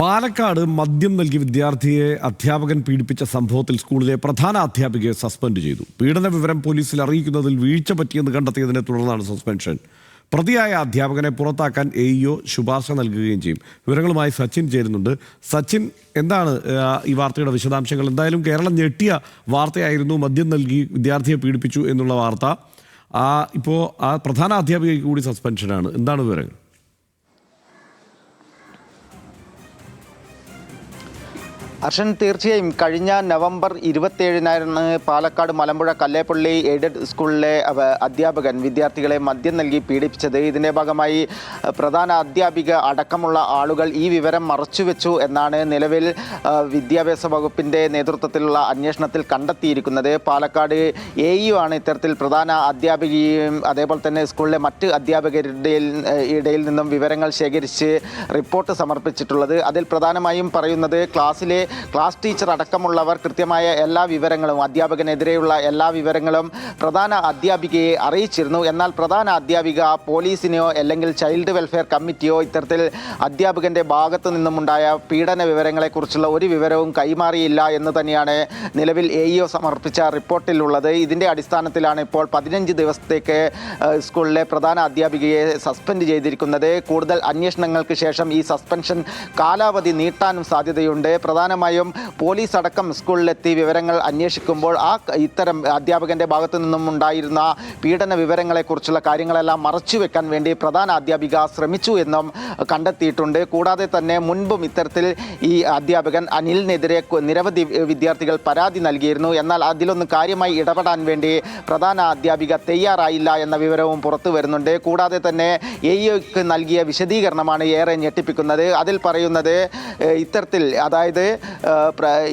പാലക്കാട് മദ്യം നൽകി വിദ്യാർത്ഥിയെ അധ്യാപകൻ പീഡിപ്പിച്ച സംഭവത്തിൽ സ്കൂളിലെ പ്രധാന അധ്യാപികയെ സസ്പെൻഡ് ചെയ്തു. പീഡന വിവരം പോലീസിൽ അറിയിക്കുന്നതിൽ വീഴ്ച പറ്റിയെന്ന് കണ്ടെത്തിയതിനെ തുടർന്നാണ് സസ്പെൻഷൻ. പ്രതിയായ അധ്യാപകനെ പുറത്താക്കാൻ എ ഇഒ ശുപാർശ നൽകുകയും ചെയ്യും. വിവരങ്ങളുമായി സച്ചിൻ ചേരുന്നുണ്ട്. സച്ചിൻ എന്താണ് ഈ വാർത്തയുടെ വിശദാംശങ്ങൾ? എന്തായാലും കേരളം ഞെട്ടിയ വാർത്തയായിരുന്നു മദ്യം നൽകി വിദ്യാർത്ഥിയെ പീഡിപ്പിച്ചു എന്നുള്ള വാർത്ത. ആ ഇപ്പോൾ ആ പ്രധാന അധ്യാപികയ്ക്ക് കൂടി സസ്പെൻഷനാണ്. എന്താണ് വിവരങ്ങൾ? അർഷൻ തീർച്ചയായും കഴിഞ്ഞ നവംബർ ഇരുപത്തിയേഴിനായിരുന്നു പാലക്കാട് മലമ്പുഴ കല്ലേപ്പള്ളി എയ്ഡഡ് സ്കൂളിലെ അധ്യാപകൻ വിദ്യാർത്ഥികളെ മദ്യം നൽകി പീഡിപ്പിച്ചത്. ഇതിന്റെ ഭാഗമായി പ്രധാന അധ്യാപിക അടക്കമുള്ള ആളുകൾ ഈ വിവരം മറച്ചുവെച്ചു എന്നാണ് നിലവിൽ വിദ്യാഭ്യാസ വകുപ്പിന്റെ നേതൃത്വത്തിലുള്ള അന്വേഷണത്തിൽ കണ്ടെത്തിയിരിക്കുന്നത്. പാലക്കാട് എ യു ആണ് ഇത്തരത്തിൽ പ്രധാന അധ്യാപികയും അതേപോലെ തന്നെ സ്കൂളിലെ മറ്റ് അധ്യാപകരുടെ ഇടയിൽ നിന്നും വിവരങ്ങൾ ശേഖരിച്ച് റിപ്പോർട്ട് സമർപ്പിച്ചിട്ടുള്ളത്. അതിൽ പ്രധാനമായും പറയുന്നത് ക്ലാസ്സിലെ ക്ലാസ് ടീച്ചർ അടക്കമുള്ളവർ കൃത്യമായ എല്ലാ വിവരങ്ങളും അധ്യാപകനെതിരെയുള്ള എല്ലാ വിവരങ്ങളും പ്രധാന അധ്യാപികയെ അറിയിച്ചിരുന്നു. എന്നാൽ പ്രധാന അധ്യാപിക പോലീസിനെയോ അല്ലെങ്കിൽ ചൈൽഡ് വെൽഫെയർ കമ്മിറ്റിയോ ഇത്തരത്തിൽ അധ്യാപകന്റെ ഭാഗത്തു നിന്നുമുണ്ടായ പീഡന വിവരങ്ങളെക്കുറിച്ചുള്ള ഒരു വിവരവും കൈമാറിയില്ല എന്ന് തന്നെയാണ് നിലവിൽ എ ഇഒ സമർപ്പിച്ച റിപ്പോർട്ടിലുള്ളത്. ഇതിന്റെ അടിസ്ഥാനത്തിലാണ് ഇപ്പോൾ പതിനഞ്ച് ദിവസത്തേക്ക് സ്കൂളിലെ പ്രധാന അധ്യാപികയെ സസ്പെൻഡ് ചെയ്തിരിക്കുന്നത്. കൂടുതൽ അന്വേഷണങ്ങൾക്ക് ശേഷം ഈ സസ്പെൻഷൻ കാലാവധി നീട്ടാനും സാധ്യതയുണ്ട്. പ്രധാനമായും പോലീസ് അടക്കം സ്കൂളിലെത്തി വിവരങ്ങൾ അന്വേഷിക്കുമ്പോൾ ആ ഇത്തരം അധ്യാപകന്റെ ഭാഗത്തു നിന്നും ഉണ്ടായിരുന്ന പീഡന വിവരങ്ങളെക്കുറിച്ചുള്ള കാര്യങ്ങളെല്ലാം മറച്ചുവെക്കാൻ വേണ്ടി പ്രധാന അധ്യാപിക ശ്രമിച്ചു എന്നും കണ്ടെത്തിയിട്ടുണ്ട്. കൂടാതെ തന്നെ മുൻപും ഇത്തരത്തിൽ ഈ അധ്യാപകൻ അനിലിനെതിരെ നിരവധി വിദ്യാർത്ഥികൾ പരാതി നൽകിയിരുന്നു. എന്നാൽ അതിലൊന്നും കാര്യമായി ഇടപെടാൻ വേണ്ടി പ്രധാന അധ്യാപിക തയ്യാറായില്ല എന്ന വിവരവും പുറത്തു വരുന്നുണ്ട്. കൂടാതെ തന്നെ എ നൽകിയ വിശദീകരണമാണ് ഏറെ ഞെട്ടിപ്പിക്കുന്നത്. അതിൽ പറയുന്നത് ഇത്തരത്തിൽ അതായത്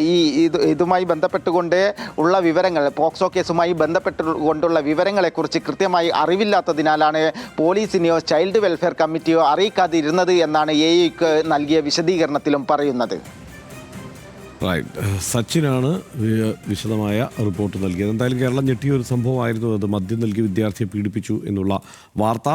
ഈ ഇത് ഇതുമായി ബന്ധപ്പെട്ടുകൊണ്ട് ഉള്ള വിവരങ്ങൾ പോക്സോ കേസുമായി ബന്ധപ്പെട്ടുകൊണ്ടുള്ള വിവരങ്ങളെക്കുറിച്ച് കൃത്യമായി അറിവില്ലാത്തതിനാലാണ് പോലീസിനെയോ ചൈൽഡ് വെൽഫെയർ കമ്മിറ്റിയോ അറിയിക്കാതിരുന്നത് എന്നാണ് എ ഐക്ക് നൽകിയ വിശദീകരണത്തിലും പറയുന്നത്. റൈറ്റ് സച്ചിനാണ് വിശദമായ റിപ്പോർട്ട് നൽകിയത്. എന്തായാലും കേരളം ഞെട്ടിയ ഒരു സംഭവമായിരുന്നു. അത് മദ്യം നൽകി വിദ്യാർത്ഥിയെ പീഡിപ്പിച്ചു എന്നുള്ള വാർത്ത.